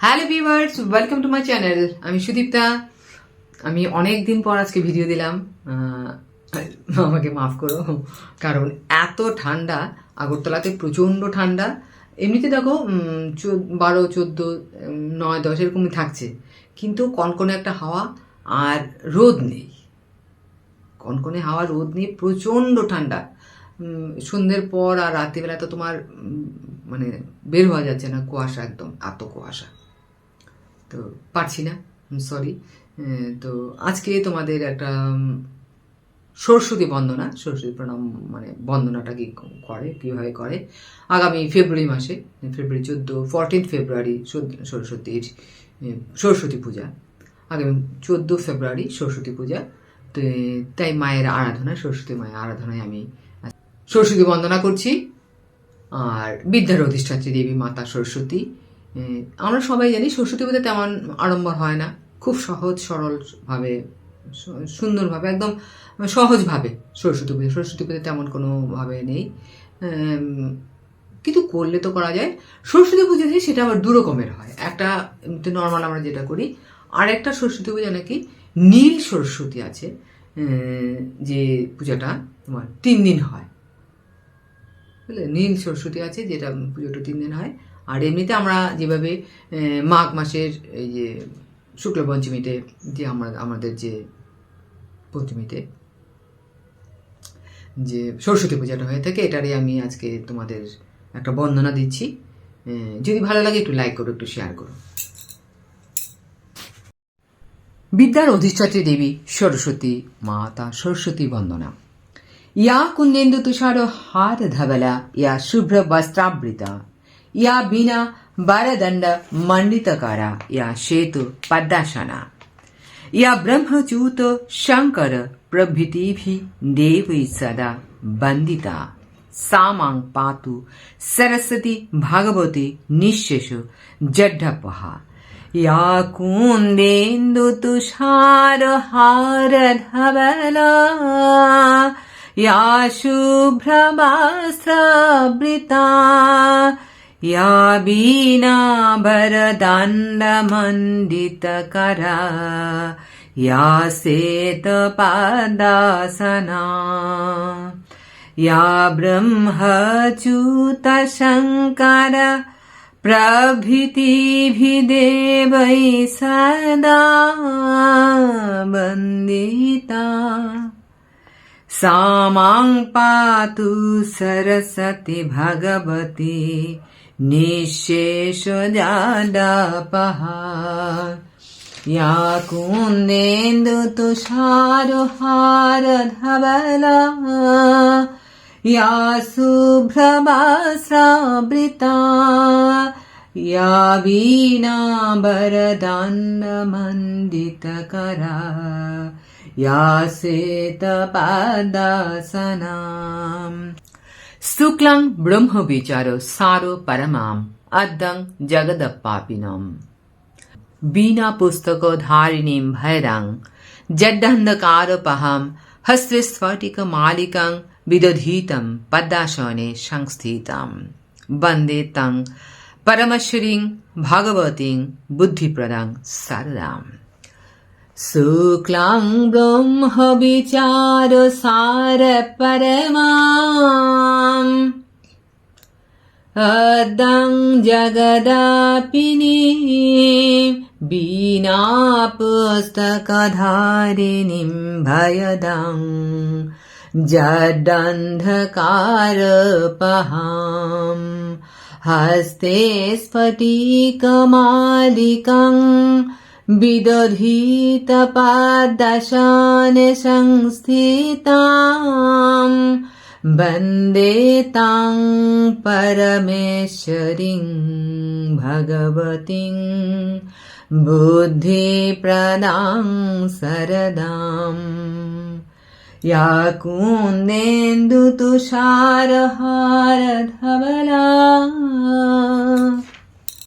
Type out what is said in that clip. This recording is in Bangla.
Hello viewers welcome to my channel আমি সুদীপ্তা। আমি অনেক দিন পর আজকে ভিডিও দিলাম। আমাকে মাফ করো। কারণ এত ঠান্ডা, আগরতলাতে প্রচণ্ড ঠান্ডা। এমনিতে দেখো বারো, চোদ্দ নয়, দশ এরকমই থাকছে। কিন্তু কনকনে একটা হাওয়া আর রোদ নেই। কনকনে হাওয়া, রোদ নেই প্রচণ্ড ঠান্ডা। সন্ধ্যের পর আর রাত্রিবেলা তো তোমার মানে বের হওয়া যাচ্ছে না, কুয়াশা একদম, এত কুয়াশা। তো পারছি না সরি তো আজকে তোমাদের একটা সরস্বতী বন্দনা, সরস্বতী প্রণাম মানে বন্দনাটা কি করে, কীভাবে করে? আগামী ফেব্রুয়ারি মাসে, ফেব্রুয়ারি চোদ্দ ফোরটিন্থ ফেব্রুয়ারি সরস্বতীর সরস্বতী পূজা। আগামী চোদ্দ ফেব্রুয়ারি সরস্বতী পূজা। তো তাই মায়ের আরাধনা, সরস্বতী মায়ের আরাধনায় আমি সরস্বতী বন্দনা করছি। আর বিদ্যার অধিষ্ঠাত্রী দেবী মাতা সরস্বতী আমরা সবাই জানি সরস্বতী পূজা তেমন আড়ম্বর হয় না। খুব সহজ, সরলভাবে সুন্দরভাবে, একদম সহজভাবে, সরস্বতী পুজো। সরস্বতী পুজো তেমন কোনোভাবে নেই। কিন্তু করলে তো করা যায়। সরস্বতী পুজো সেটা আবার দু রকমের হয়। একটা নর্মাল আমরা যেটা করি আর একটা সরস্বতী পূজা নাকি নীল সরস্বতী আছে যে পূজাটা তোমার তিন দিন হয়। বুঝলে? নীল সরস্বতী আছে, যেটা পুজোটা তিন দিন হয়। আর এমনিতে আমরা যেভাবে মাঘ মাসের এই যে শুক্ল পঞ্চমীতে যে আমরা, আমাদের যে পঞ্চমীতে যে সরস্বতী পূজাটা হয়ে থাকে, এটারই আমি আজকে তোমাদের একটা বন্দনা দিচ্ছি। যদি ভালো লাগে একটু লাইক করো, একটু শেয়ার করো। বিদ্যার অধিষ্ঠাত্রী দেবী সরস্বতী মাতা সরস্বতী বন্দনা। ইয়া কুন্দেন্দু তুষার হার ধবলা, ইয়া শুভ্র বস্ত্রাবৃতা, ইয়া বিনা বারদণ্ড মণ্ডিতকারা, ইয়া সেতু পদ্মাসনা। या ब्रह्मच्यूत शङ्कर प्रभृतिभिः देवैः सदा वन्दिता सा मां पातु सरस्वती भगवती निःशेष जड्ढपहा या कुन्देन्दु तुषार हार धवला या शुभ्रमास्त्रवृता या वीणाभरदण्डमण्डितकरा या श्वेतपादासना या ब्रह्मच्युतशङ्कर प्रभृतिभिदेवै सदा वन्दिता। सा पातु सरस्वती भगवती निःशेषजाडपहा या कुन्देन्दु तुषारहारधवला या शुभ्रवस्त्रावृता या वीणाभरदण्डमण्डितकरा या श्वेतपादासनाम् शुक्लं ब्रह्मविचारो सारो परमाम् अद्दं जगदपापिनम्। वीणा पुस्तकधारिणीं भैरां जड्डन्धकारपहं हस्ते स्फटिकमालिकं विदधीतं पद्मासने संस्थितं वंदे तं परमश्रीं, भगवतीं, बुद्धिप्रदां सरदाम् शुक्लां ब्रह्मविचारसारपरमाम् अदं जगदापिनी वीणापुस्तकधारिणीं भयदं जडन्धकारपहाम् हस्ते स्फटिकमालिकम् विदधीतपादशन संस्थिताम् वंदे तां परमेश्वरीं भगवतीं बुद्धिप्रदां सरदाम् या कुन्देन्दुतुषारहारधवला तुषारहार धवला